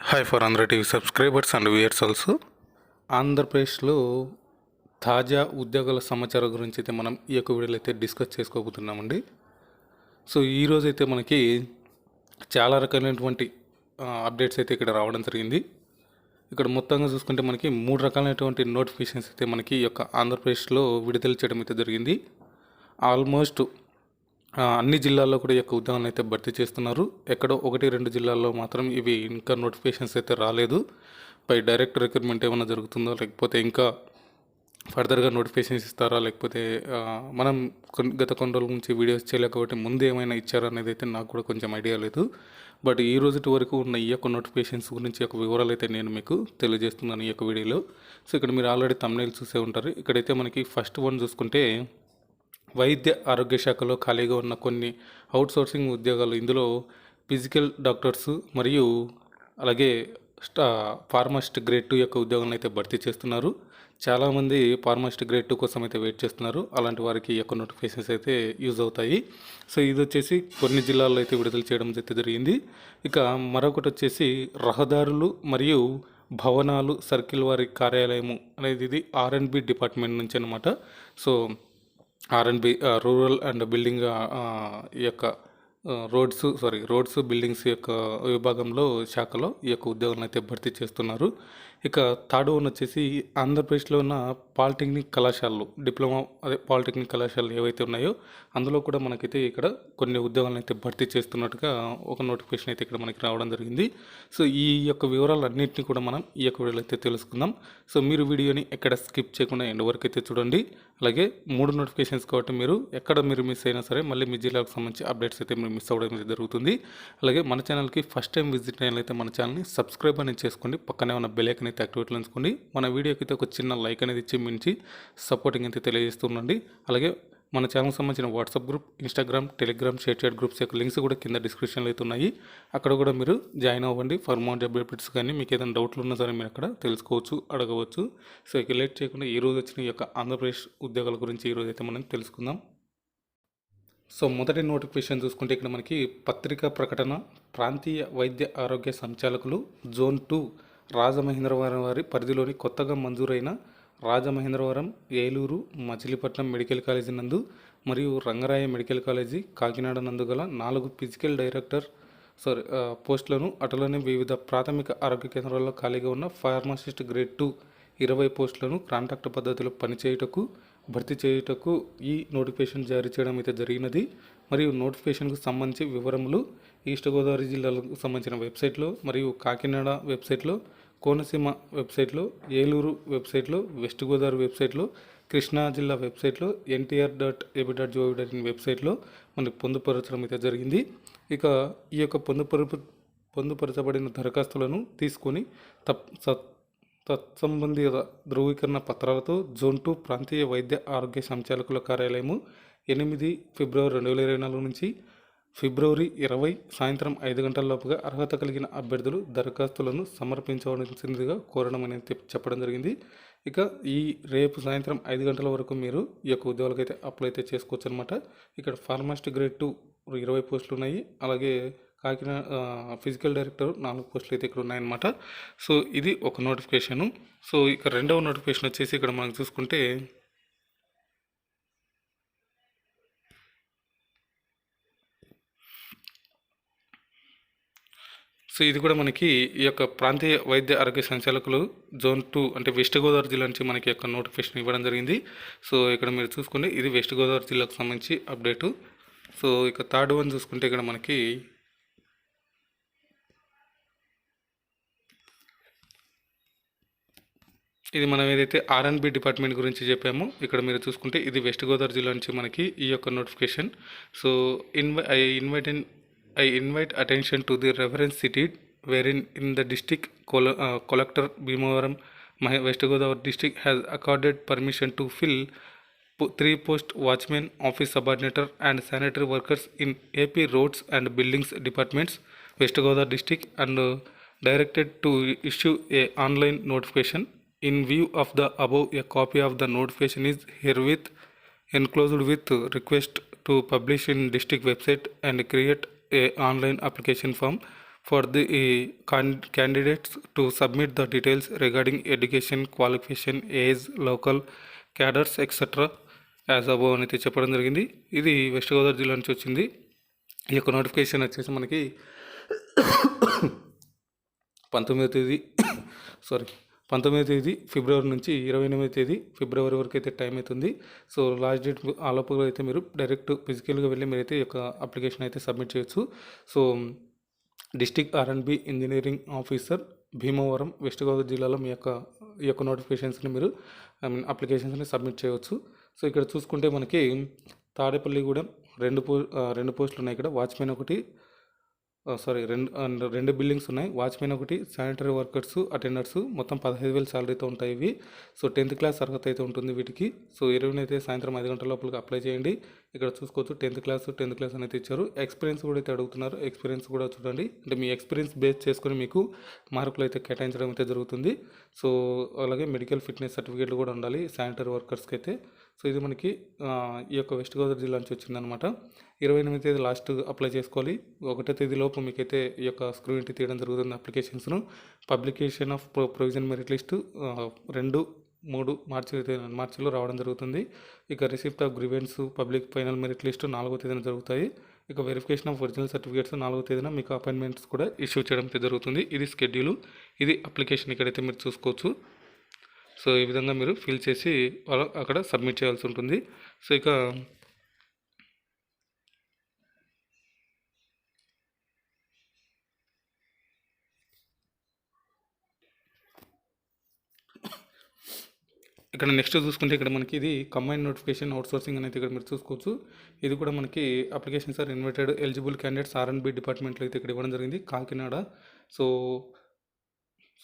Hi for Andhra TV subscribers and viewers also ఆంధ్రప్రదేశ్లో తాజా ఉద్యోగాల సమాచారం గురించి అయితే మనం ఈ యొక్క వీడియోలో అయితే డిస్కస్ చేసుకోబోతున్నామండి. సో ఈరోజు అయితే మనకి చాలా రకాలైనటువంటి అప్డేట్స్ అయితే ఇక్కడ రావడం జరిగింది. ఇక్కడ మొత్తంగా చూసుకుంటే మనకి మూడు రకాలైనటువంటి నోటిఫికేషన్స్ అయితే మనకి ఈ యొక్క ఆంధ్రప్రదేశ్లో విడుదల చేయడం అయితే జరిగింది. ఆల్మోస్ట్ అన్ని జిల్లాల్లో కూడా ఈ యొక్క ఉద్యోగాలను అయితే భర్తీ చేస్తున్నారు. ఎక్కడో ఒకటి రెండు జిల్లాల్లో మాత్రం ఇవి ఇంకా నోటిఫికేషన్స్ అయితే రాలేదు. పై డైరెక్ట్ రిక్రూట్మెంట్ ఏమైనా జరుగుతుందో? లేకపోతే ఇంకా ఫర్దర్గా నోటిఫికేషన్స్ ఇస్తారా? లేకపోతే మనం కొన్ని గత కొన్ని రోజుల నుంచి వీడియోస్ చేయలేక కాబట్టి ముందు ఏమైనా ఇచ్చారా అనేది అయితే నాకు కూడా కొంచెం ఐడియా లేదు. బట్ ఈ రోజుటి వరకు ఉన్న ఈ యొక్క నోటిఫికేషన్స్ గురించి యొక్క వివరాలు అయితే నేను మీకు తెలియజేస్తున్నాను ఈ యొక్క వీడియోలో. సో ఇక్కడ మీరు ఆల్రెడీ తమ్నేల్ చూసే ఉంటారు. ఇక్కడైతే మనకి ఫస్ట్ వన్ చూసుకుంటే వైద్య ఆరోగ్య శాఖలో ఖాళీగా ఉన్న కొన్ని అవుట్సోర్సింగ్ ఉద్యోగాలు ఇందులో ఫిజికల్ డాక్టర్స్ మరియు అలాగే స్టా ఫార్మసిస్ట్ గ్రేడ్ టూ యొక్క ఉద్యోగాలను అయితే భర్తీ చేస్తున్నారు. చాలామంది ఫార్మసిస్ట్ గ్రేడ్ టూ కోసం అయితే వెయిట్ చేస్తున్నారు. అలాంటి వారికి ఈ యొక్క నోటిఫికేషన్స్ అయితే యూజ్ అవుతాయి. సో ఇది వచ్చేసి కొన్ని జిల్లాల్లో అయితే విడుదల చేయడం అయితే జరిగింది. ఇక మరొకటి వచ్చేసి రహదారులు మరియు భవనాలు సర్కిల్ వారి కార్యాలయము అనేది ఇది ఆర్ఎండ్బి డిపార్ట్మెంట్ నుంచి అనమాట so RNB rural and building ఈ యొక్క రోడ్స్ సారీ రోడ్స్ బిల్డింగ్స్ యొక్క విభాగంలో శాఖలో ఈ యొక్క ఉద్యోగాలను అయితే భర్తీ చేస్తున్నారు. ఇక థర్డ్ వన్ వచ్చేసి ఆంధ్రప్రదేశ్లో ఉన్న పాలిటెక్నిక్ కళాశాలలు డిప్లొమా అదే పాలిటెక్నిక్ కళాశాలలు ఏవైతే ఉన్నాయో అందులో కూడా మనకైతే ఇక్కడ కొన్ని ఉద్యోగాలను అయితే భర్తీ చేస్తున్నట్టుగా ఒక నోటిఫికేషన్ అయితే ఇక్కడ మనకి రావడం జరిగింది. సో ఈ యొక్క వివరాలన్నింటినీ కూడా మనం ఈ యొక్క వీడియోలో అయితే తెలుసుకుందాం. సో మీరు వీడియోని ఎక్కడ స్కిప్ చేయకుండా ఎండ్ వరకు అయితే చూడండి. అలాగే మూడు నోటిఫికేషన్స్ కాబట్టి మీరు ఎక్కడ మీరు మిస్ అయినా సరే మళ్ళీ మీ జిల్లాకు సంబంధించి అప్డేట్స్ అయితే మీరు మిస్ అవ్వడం అయితే జరుగుతుంది. అలాగే మన ఛానల్కి ఫస్ట్ టైం విజిట్ అయినట్లయితే మన ఛానల్ని సబ్స్క్రైబ్ అనేది చేసుకోండి. పక్కనే ఉన్న బెల్ ఐకన్ అయితే యాక్టివేట్ చేసుకోండి మన వీడియోకి అయితే ఒక చిన్న లైక్ అనేది ఇచ్చి మించి సపోర్టింగ్ అయితే తెలియజేస్తుండండి. అలాగే మన ఛానల్కి సంబంధించిన WhatsApp group Instagram Telegram ShareChat groups యొక్క లింక్స్ కూడా కింద డిస్క్రిప్షన్లో అయితే ఉన్నాయి అక్కడ కూడా మీరు జాయిన్ అవ్వండి. ఫర్ మోర్ అప్డేట్స్ కానీ మీకు ఏదైనా డౌట్లు ఉన్నా సరే మీరు అక్కడ తెలుసుకోవచ్చు అడగవచ్చు. సో ఇక లేట్ చేయకుండా ఈ రోజు వచ్చిన యొక్క ఆంధ్రప్రదేశ్ ఉద్యోగాల గురించి ఈరోజు అయితే మనం తెలుసుకుందాం. సో మొదటి నోటిఫికేషన్ చూసుకుంటే ఇక్కడ మనకి పత్రికా ప్రకటన ప్రాంతీయ వైద్య ఆరోగ్య సంచాలకులు జోన్ టూ రాజమహేంద్రవరం వారి పరిధిలోని కొత్తగా మంజూరైన రాజమహేంద్రవరం ఏలూరు మచిలీపట్నం మెడికల్ కాలేజీ నందు మరియు రంగరాయ మెడికల్ కాలేజీ కాకినాడ నందు గల నాలుగు ఫిజికల్ డైరెక్టర్ సారీ పోస్టులను అటులోనే వివిధ ప్రాథమిక ఆరోగ్య కేంద్రాల్లో ఖాళీగా ఉన్న ఫార్మసిస్ట్ గ్రేడ్ టూ ఇరవై పోస్టులను కాంట్రాక్ట్ పద్ధతిలో పనిచేయుటకు భర్తీ చేయుటకు ఈ నోటిఫికేషన్ జారీ చేయడం అయితే జరిగినది. మరియు నోటిఫికేషన్కు సంబంధించి వివరములు ఈస్ట్ గోదావరి జిల్లాలకు సంబంధించిన వెబ్సైట్లో మరియు కాకినాడ వెబ్సైట్లో కోనసీమ వెబ్సైట్లో ఏలూరు వెబ్సైట్లో వెస్ట్ గోదావరి వెబ్సైట్లో కృష్ణా జిల్లా వెబ్సైట్లో NTR dot AP dot gov dot in వెబ్సైట్లో మనకు పొందుపరచడం అయితే జరిగింది. ఇక ఈ యొక్క పొందుపరపు పొందుపరచబడిన దరఖాస్తులను తీసుకొని తప్ తత్సంబంధిత ధృవీకరణ పత్రాలతో జోన్ టూ ప్రాంతీయ వైద్య ఆరోగ్య సంచాలకుల కార్యాలయము ఎనిమిది ఫిబ్రవరి రెండు వేల ఇరవై నాలుగు నుంచి ఫిబ్రవరి ఇరవై సాయంత్రం ఐదు గంటలలోపుగా అర్హత కలిగిన అభ్యర్థులు దరఖాస్తులను సమర్పించవలసిందిగా కోరడం అనేది చెప్పడం జరిగింది. ఇక ఈ రేపు సాయంత్రం ఐదు గంటల వరకు మీరు ఈ యొక్క ఉద్యోగాలకైతే అయితే అప్లై అయితే చేసుకోవచ్చు అనమాట ఇక్కడ ఫార్మాస్ట్ గ్రేడ్ టూ ఇరవై పోస్టులు ఉన్నాయి. అలాగే కాకినాడ ఫిజికల్ డైరెక్టర్ నాలుగు పోస్టులు అయితే ఇక్కడ ఉన్నాయన్నమాట. సో ఇది ఒక నోటిఫికేషను. సో ఇక రెండవ నోటిఫికేషన్ వచ్చేసి ఇక్కడ మనం చూసుకుంటే సో ఇది కూడా మనకి ఈ యొక్క ప్రాంతీయ వైద్య ఆరోగ్య సంచాలకులు జోన్ టూ అంటే వెస్ట్ గోదావరి జిల్లా నుంచి మనకి యొక్క నోటిఫికేషన్ ఇవ్వడం జరిగింది. సో ఇక్కడ మీరు చూసుకుంటే ఇది వెస్ట్ గోదావరి జిల్లాకు సంబంధించి అప్డేటు. సో ఇక థర్డ్ వన్ చూసుకుంటే ఇక్కడ మనకి ఇది మనం ఏదైతే ఆర్ఎన్బి డిపార్ట్మెంట్ గురించి చెప్పామో ఇక్కడ మీరు చూసుకుంటే ఇది వెస్ట్ గోదావరి జిల్లా నుంచి మనకి ఈ యొక్క notification. So ఇన్వై I invite in I invite attention to the reference cited wherein in the district Col uh, collector Bhimavaram West Godavari district has accorded permission to fill three post watchmen, office subordinator and sanitary workers in AP roads and buildings departments, West Godavari district and uh, directed to issue a online notification. In view of the above, a copy of the notification is herewith enclosed with request to publish in district website and create a online application form for the uh, can- candidates to submit the details regarding education, qualification, age, local cadres, etc. As above అని అయితే చెప్పడం జరిగింది ఇది west Godavari జిల్లా నుంచి వచ్చింది ఈ యొక్క నోటిఫికేషన్ వచ్చేసి మనకి పంతొమ్మిదో తేదీ సారీ పంతొమ్మిదో తేదీ ఫిబ్రవరి నుంచి ఇరవై ఎనిమిదో తేదీ ఫిబ్రవరి వరకు అయితే టైం అవుతుంది. సో లాస్ట్ డేట్ ఆలోపుగా అయితే మీరు డైరెక్ట్ ఫిజికల్గా వెళ్ళి మీరైతే యొక్క అప్లికేషన్ అయితే సబ్మిట్ చేయొచ్చు. So district R and B engineering officer Bhimavaram west Godavari జిల్లాలో మీ యొక్క ఈ యొక్క నోటిఫికేషన్స్ని మీరు ఐ మీన్ అప్లికేషన్స్ని సబ్మిట్ చేయవచ్చు సో ఇక్కడ చూసుకుంటే మనకి తాడేపల్లిగూడెం రెండు పో రెండు పోస్టులు ఉన్నాయి. ఇక్కడ వాచ్మెన్ ఒకటి సారీ రెండు రెండు బిల్డింగ్స్ ఉన్నాయి. వాచ్మెన్ ఒకటి శానిటరీ వర్కర్స్ అటెండర్స్ మొత్తం పదహైదు వేల శాలరీతో ఉంటాయి ఇవి. సో టెన్త్ క్లాస్ అర్హత అయితే ఉంటుంది వీటికి. సో ఇరవై అయితే సాయంత్రం ఐదు గంటల లోపలికి అప్లై చేయండి. ఇక్కడ చూసుకోవచ్చు టెన్త్ క్లాస్ టెన్త్ క్లాస్ అనేది ఇచ్చారు. ఎక్స్పీరియన్స్ కూడా అయితే అడుగుతున్నారు. ఎక్స్పీరియన్స్ కూడా చూడండి. అంటే మీ ఎక్స్పీరియన్స్ బేస్ చేసుకొని మీకు మార్కులు అయితే కేటాయించడం అయితే జరుగుతుంది. సో అలాగే మెడికల్ ఫిట్నెస్ సర్టిఫికేట్లు కూడా ఉండాలి. శానిటరీ వర్కర్స్కి అయితే. సో ఇది మనకి ఈ యొక్క వెస్ట్ గోదావరి జిల్లా నుంచి వచ్చిందనమాట ఇరవై ఎనిమిది తేదీ లాస్ట్ అప్లై చేసుకోవాలి. ఒకటో తేదీ లోపు మీకైతే ఈ యొక్క స్క్రీన్ తీయడం జరుగుతుంది అప్లికేషన్స్ను. Publication of provision merit list రెండు మూడు మార్చి మార్చిలో రావడం జరుగుతుంది. ఇక receipt of grievance public final merit list నాలుగో తేదీన జరుగుతాయి. ఇక వెరిఫికేషన్ ఆఫ్ ఒరిజినల్ సర్టిఫికేట్స్ నాలుగో తేదీన మీకు అపాయింట్మెంట్స్ కూడా ఇష్యూ చేయడం జరుగుతుంది. ఇది స్కెడ్యూల్. ఇది అప్లికేషన్ ఇక్కడైతే మీరు చూసుకోవచ్చు. సో ఈ విధంగా మీరు ఫిల్ చేసి అక్కడ సబ్మిట్ చేయాల్సి ఉంటుంది. సో ఇక ఇక్కడ నెక్స్ట్ చూసుకుంటే ఇక్కడ మనకి ఇది కంబైన్ నోటిఫికేషన్ అవుట్సోర్సింగ్ అనేది ఇక్కడ మీరు చూసుకోవచ్చు. ఇది కూడా మనకి applications are invited eligible candidates R and B డిపార్ట్మెంట్లో అయితే ఇక్కడ ఇవ్వడం జరిగింది. కాకినాడ. సో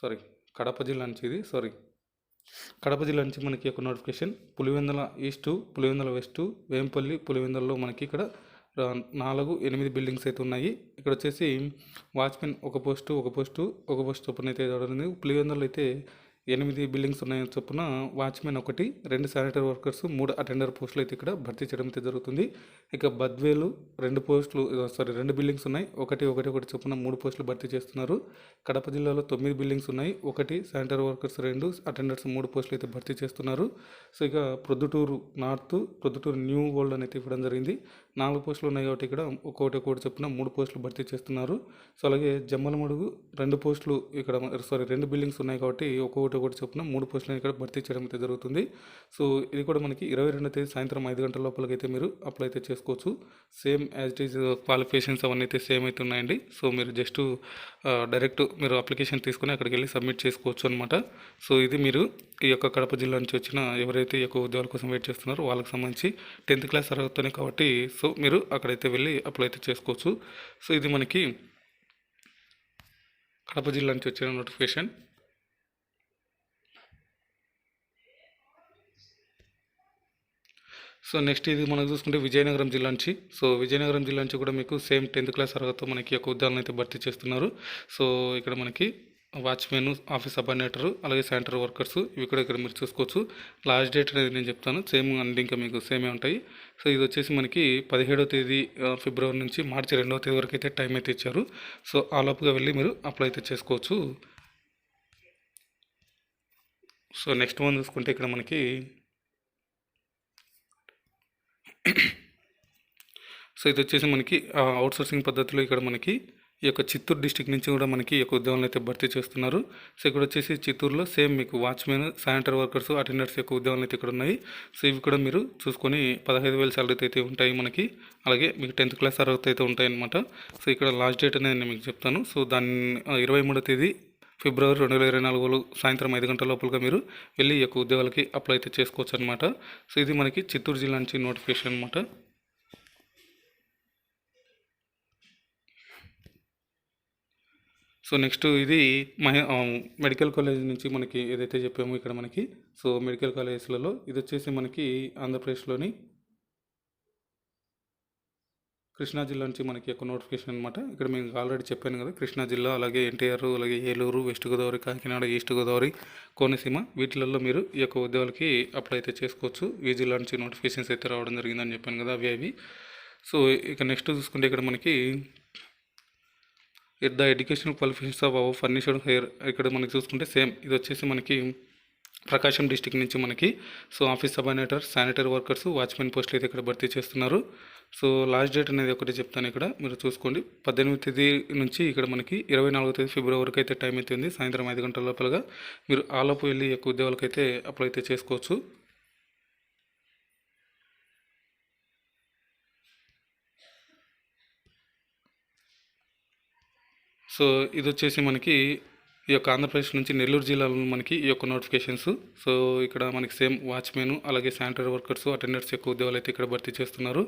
సారీ కడప జిల్లా నుంచి ఇది సారీ కడప జిల్లా నుంచి మనకి ఒక notification. Pulivendula east Pulivendula west Vempalli పులివెందులలో మనకి ఇక్కడ నాలుగు ఎనిమిది బిల్డింగ్స్ అయితే ఉన్నాయి. ఇక్కడ వచ్చేసి వాచ్మెన్ ఒక పోస్టు ఒక పోస్టు ఒక పోస్ట్ చొప్పున అయితే జరుగుతుంది పులివెందులు అయితే ఎనిమిది బిల్డింగ్స్ ఉన్నాయని చొప్పున వాచ్మెన్ ఒకటి రెండు శానిటరీ వర్కర్స్ మూడు అటెండర్ పోస్టులు అయితే ఇక్కడ భర్తీ చేయడం అయితే జరుగుతుంది. ఇక బద్వేలు రెండు పోస్టులు సారీ రెండు బిల్డింగ్స్ ఉన్నాయి. ఒకటి ఒకటి ఒకటి చొప్పున మూడు పోస్టులు భర్తీ చేస్తున్నారు. కడప జిల్లాలో తొమ్మిది బిల్డింగ్స్ ఉన్నాయి. ఒకటి శానిటరీ వర్కర్స్ రెండు అటెండర్స్ మూడు పోస్టులు అయితే భర్తీ చేస్తున్నారు. సో ఇక Proddatur north Proddatur new world అనేది ఇవ్వడం జరిగింది. నాలుగు పోస్టులు ఉన్నాయి కాబట్టి ఇక్కడ ఒక్కొక్కటి ఒక్కొక్కటి చొప్పున మూడు పోస్టులు భర్తీ చేస్తున్నారు. సో అలాగే జమ్మలమడుగు రెండు పోస్టులు ఇక్కడ సారీ రెండు బిల్డింగ్స్ ఉన్నాయి కాబట్టి ఒక్కొక్కటి ఒకటి చొప్పున మూడు పోస్టులను ఇక్కడ భర్తీ చేయడం అయితే జరుగుతుంది. సో ఇది కూడా మనకి ఇరవై రెండో తేదీ సాయంత్రం ఐదు గంటల లోపలకైతే అయితే మీరు అప్లై అయితే చేసుకోవచ్చు. Same as it is qualifications అవన్నీ అయితే సేమ్ అయితే ఉన్నాయండి. సో మీరు జస్ట్ డైరెక్ట్ మీరు అప్లికేషన్ తీసుకుని అక్కడికి వెళ్ళి సబ్మిట్ చేసుకోవచ్చు అనమాట సో ఇది మీరు ఈ యొక్క కడప జిల్లా నుంచి వచ్చిన ఎవరైతే ఈ యొక్క ఉద్యోగాల కోసం వెయిట్ చేస్తున్నారో వాళ్ళకి సంబంధించి టెన్త్ క్లాస్ అర్హతనే కాబట్టి సో మీరు అక్కడైతే వెళ్ళి అప్లై అయితే చేసుకోవచ్చు. సో ఇది మనకి కడప జిల్లా నుంచి వచ్చిన నోటిఫికేషన్ సో నెక్స్ట్ ఇది మనం చూసుకుంటే విజయనగరం జిల్లా నుంచి. సో విజయనగరం జిల్లా నుంచి కూడా మీకు సేమ్ టెన్త్ క్లాస్ తర్వాత మనకి ఒక ఉద్యోగాలను అయితే భర్తీ చేస్తున్నారు. సో ఇక్కడ మనకి వాచ్మెన్ ఆఫీస్ అబార్డినేటరు అలాగే సెంటర్ వర్కర్స్ ఇవి కూడా ఇక్కడ మీరు చూసుకోవచ్చు. లాస్ట్ డేట్ అనేది నేను చెప్తాను. సేమ్ అండ్ ఇంకా మీకు సేమే ఉంటాయి. సో ఇది వచ్చేసి మనకి పదిహేడో తేదీ ఫిబ్రవరి నుంచి మార్చి రెండవ తేదీ వరకు అయితే టైం అయితే ఇచ్చారు. సో ఆ లోపుగా వెళ్ళి మీరు అప్లై అయితే చేసుకోవచ్చు. సో నెక్స్ట్ వన్ చూసుకుంటే ఇక్కడ మనకి సో ఇది వచ్చేసి మనకి అవుట్ సోర్సింగ్ పద్ధతిలో ఇక్కడ మనకి ఈ యొక్క చిత్తూరు డిస్టిక్ నుంచి కూడా మనకి ఈ యొక్క ఉద్యోగాలను అయితే భర్తీ చేస్తున్నారు. సో ఇక్కడ వచ్చేసి చిత్తూరులో సేమ్ మీకు వాచ్మెన్ శానిటరీ వర్కర్స్ అటెండర్స్ యొక్క ఉద్యోగాలు అయితే ఇక్కడ ఉన్నాయి. సో ఇవి కూడా మీరు చూసుకొని పదహైదు వేల శాలరీ అయితే ఉంటాయి మనకి. అలాగే మీకు టెన్త్ క్లాస్ అర్హత అయితే ఉంటాయి అనమాట సో ఇక్కడ లాస్ట్ డేట్ అనేది నేను మీకు చెప్తాను. సో దాన్ని ఇరవై మూడో తేదీ ఫిబ్రవరి రెండు వేల ఇరవై నాలుగులో సాయంత్రం ఐదు గంటల లోపలగా మీరు వెళ్ళి ఈ యొక్క ఉద్యోగాలకి అప్లై అయితే చేసుకోవచ్చు అనమాట సో ఇది మనకి చిత్తూరు జిల్లా నుంచి నోటిఫికేషన్ అనమాట సో నెక్స్ట్ ఇది మహే మెడికల్ కాలేజ్ నుంచి మనకి ఏదైతే చెప్పామో ఇక్కడ మనకి సో మెడికల్ కాలేజెస్లలో ఇది వచ్చేసి మనకి ఆంధ్రప్రదేశ్లోని కృష్ణా జిల్లా నుంచి మనకి ఒక నోటిఫికేషన్ అనమాట ఇక్కడ మేము ఆల్రెడీ చెప్పాను కదా కృష్ణా జిల్లా అలాగే ఎన్టీఆర్ అలాగే ఏలూరు వెస్ట్ గోదావరి కాకినాడ ఈస్ట్ గోదావరి కోనసీమ వీటిలలో మీరు ఈ యొక్క ఉద్యోగాలకి అప్లై అయితే చేసుకోవచ్చు. ఈ జిల్లా నుంచి నోటిఫికేషన్స్ అయితే రావడం జరిగిందని చెప్పాను కదా అవి అవి. సో ఇక నెక్స్ట్ చూసుకుంటే ఇక్కడ మనకి the education qualifications of our furniture hair ఇక్కడ మనకి చూసుకుంటే సేమ్ ఇది వచ్చేసి మనకి ప్రకాశం డిస్టిక్ నుంచి మనకి. So office subordinate sanitary workers watchmen పోస్టులు అయితే ఇక్కడ భర్తీ చేస్తున్నారు. సో లాస్ట్ డేట్ అనేది ఒకటి చెప్తాను ఇక్కడ. మీరు చూసుకోండి. పద్దెనిమిది తేదీ నుంచి ఇక్కడ మనకి ఇరవై నాలుగో తేదీ ఫిబ్రవరి వరకు అయితే టైం అయితే ఉంది. సాయంత్రం ఐదు గంటల లోపలగా మీరు ఆలోపు వెళ్ళి ఎక్కువ యొక్క అయితే అప్లై అయితే చేసుకోవచ్చు. సో ఇది వచ్చేసి మనకి ఈ యొక్క ఆంధ్రప్రదేశ్ నుంచి నెల్లూరు జిల్లాలో మనకి ఈ యొక్క నోటిఫికేషన్స్. సో ఇక్కడ మనకి సేమ్ వాచ్మెన్ అలాగే శానిటరీ వర్కర్స్ అటెండర్స్ యొక్క ఉద్యోగాలు అయితే ఇక్కడ భర్తీ చేస్తున్నారు.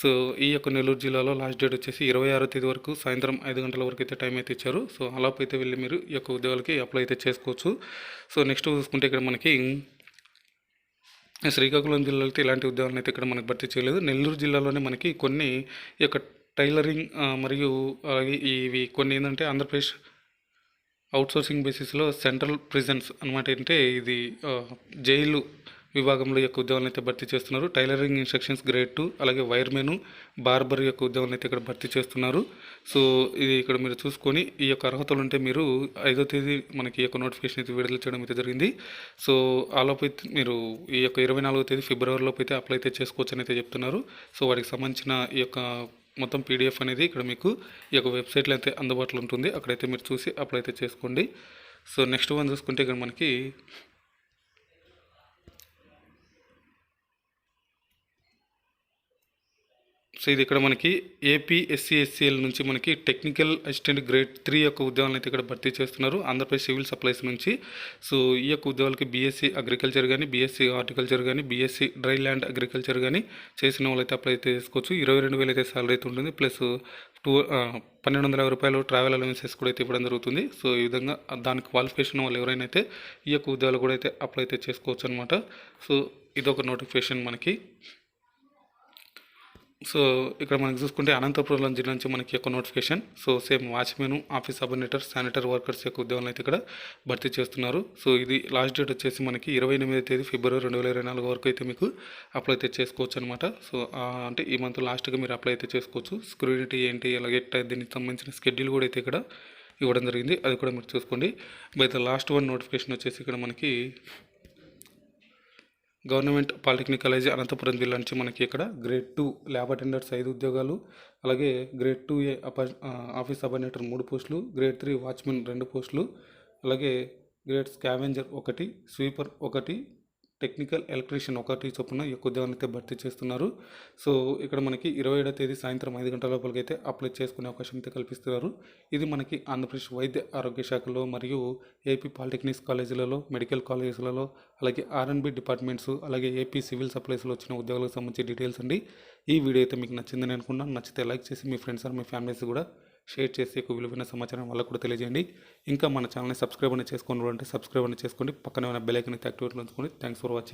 సో ఈ యొక్క నెల్లూరు జిల్లాలో లాస్ట్ డేట్ వచ్చేసి ఇరవై ఆరో తేదీ వరకు సాయంత్రం ఐదు గంటల వరకు అయితే టైం అయితే ఇచ్చారు. సో అలాప్ అయితే వెళ్ళి మీరు ఈ యొక్క ఉద్యోగాలకి అప్లై అయితే చేసుకోవచ్చు. సో నెక్స్ట్ చూసుకుంటే ఇక్కడ మనకి శ్రీకాకుళం జిల్లాలో అయితే ఇలాంటి ఉద్యోగాలను అయితే ఇక్కడ మనకి భర్తీ చేయలేదు. నెల్లూరు జిల్లాలోనే మనకి కొన్ని ఈ యొక్క టైలరింగ్ మరియు అలాగే ఇవి కొన్ని ఏంటంటే ఆంధ్రప్రదేశ్ అవుట్సోర్సింగ్ బేసిస్లో సెంట్రల్ ప్రిజన్స్ అనమాట ఏంటంటే ఇది జైలు విభాగంలో యొక్క ఉద్యోగాలను అయితే భర్తీ చేస్తున్నారు. టైలరింగ్ ఇన్స్ట్రక్షన్స్ గ్రేడ్ టూ అలాగే వైర్మెన్ బార్బర్ యొక్క ఉద్యోగాలను అయితే ఇక్కడ భర్తీ చేస్తున్నారు. సో ఇది ఇక్కడ మీరు చూసుకొని ఈ యొక్క అర్హతలు ఉంటే మీరు ఐదో తేదీ మనకి ఈ యొక్క నోటిఫికేషన్ అయితే విడుదల చేయడం అయితే జరిగింది. సో ఆలోపు మీరు ఈ యొక్క ఇరవై నాలుగో తేదీ ఫిబ్రవరిలోపు అయితే అప్లై అయితే చేసుకోవచ్చు అని అయితే చెప్తున్నారు. సో వాటికి సంబంధించిన ఈ యొక్క మొత్తం పీడిఎఫ్ అనేది ఇక్కడ మీకు ఈ యొక్క వెబ్సైట్లో అయితే అందుబాటులో ఉంటుంది. అక్కడైతే మీరు చూసి అప్లై అయితే చేసుకోండి. సో నెక్స్ట్ వన్ చూసుకుంటే ఇక్కడ మనకి సో ఇది ఇక్కడ మనకి ఏపీ నుంచి మనకి టెక్నికల్ అసిస్టెంట్ గ్రేడ్ త్రీ యొక్క ఉద్యోగాలను అయితే ఇక్కడ భర్తీ చేస్తున్నారు. ఆంధ్రప్రదేశ్ సివిల్ సప్లైస్ నుంచి. సో ఈ యొక్క ఉద్యోగాలకి బీఎస్సీ అగ్రికల్చర్ కానీ బీఎస్సీ హార్టికల్చర్ కానీ బీఎస్సీ డ్రై ల్యాండ్ అగ్రికల్చర్ కానీ చేసిన వాళ్ళైతే అప్లై అయితే చేసుకోవచ్చు. ఇరవై రెండు వేలు అయితే సాలరీ అయితే ఉంటుంది. ప్లస్ టూ పన్నెండు వందల యాభై రూపాయలు ట్రావెల్ అలవెన్సెస్ కూడా అయితే ఇవ్వడం జరుగుతుంది. సో ఈ విధంగా దానికి క్వాలిఫికేషన్ వాళ్ళు ఎవరైనా అయితే ఈ యొక్క ఉద్యోగాలు కూడా అయితే అప్లై అయితే చేసుకోవచ్చు అనమాట సో ఇదొక నోటిఫికేషన్ మనకి. సో ఇక్కడ మనకి చూసుకుంటే అనంతపురం జిల్లా నుంచి మనకి యొక్క notification. So same watchmen office subordinate sanitary workers యొక్క ఉద్యోగాలను అయితే ఇక్కడ భర్తీ చేస్తున్నారు. సో ఇది లాస్ట్ డేట్ వచ్చేసి మనకి ఇరవై ఎనిమిది తేదీ ఫిబ్రవరి రెండు వేల ఇరవై నాలుగు వరకు అయితే మీకు అప్లై అయితే చేసుకోవచ్చు అనమాట సో అంటే ఈ మంత్ లాస్ట్గా మీరు అప్లై అయితే చేసుకోవచ్చు. స్క్రూనిటీ ఏంటి అలాగే దీనికి సంబంధించిన స్కెడ్యూల్ కూడా అయితే ఇక్కడ ఇవ్వడం జరిగింది. అది కూడా మీరు చూసుకోండి. By the last one notification వచ్చేసి ఇక్కడ మనకి గవర్నమెంట్ పాలిటెక్నిక్ కాలేజీ అనంతపురం జిల్లా నుంచి మనకి ఇక్కడ గ్రేడ్ టూ ల్యాబ్ అటెండర్స్ ఐదు ఉద్యోగాలు అలాగే grade two A office subordinator మూడు పోస్టులు గ్రేడ్ త్రీ వాచ్మెన్ రెండు పోస్టులు అలాగే గ్రేడ్ స్కావెంజర్ ఒకటి స్వీపర్ ఒకటి టెక్నికల్ ఎలక్ట్రీషియన్ ఒకటి చొప్పున ఈ యొక్క ఉద్యోగాన్ని అయితే భర్తీ చేస్తున్నారు. సో ఇక్కడ మనకి ఇరవై ఏడో తేదీ సాయంత్రం ఐదు గంటల లోపలికి అయితే అప్లై చేసుకునే అవకాశం అయితే కల్పిస్తున్నారు. ఇది మనకి ఆంధ్రప్రదేశ్ వైద్య ఆరోగ్య శాఖలో మరియు ఏపీ పాలిటెక్నిక్స్ కాలేజీలలో మెడికల్ కాలేజీలలో అలాగే ఆర్ఎన్బి డిపార్ట్మెంట్స్ అలాగే ఏపీ సివిల్ సప్లైస్లో వచ్చిన ఉద్యోగాలకు సంబంధించి డీటెయిల్స్ అండి. ఈ వీడియో అయితే మీకు నచ్చిందని అనుకున్నాను నచ్చితే లైక్ చేసి మీ ఫ్రెండ్స్ ఆర్ మీ ఫ్యామిలీస్ కూడా షేర్ చేసి ఎక్కువ విలువైన సమాచారం వాళ్ళకు కూడా తెలియజేయండి. ఇంకా మన ఛానల్ని సబ్స్క్రైబ్ అని చేసుకోండి అంటే సబ్స్క్రైబ్ అని చేసుకోండి పక్కన ఉన్న బెల్ ఐకన్ అయితే ఉంచుకోండి థ్యాంక్స్ ఫర్ వాచింగ్.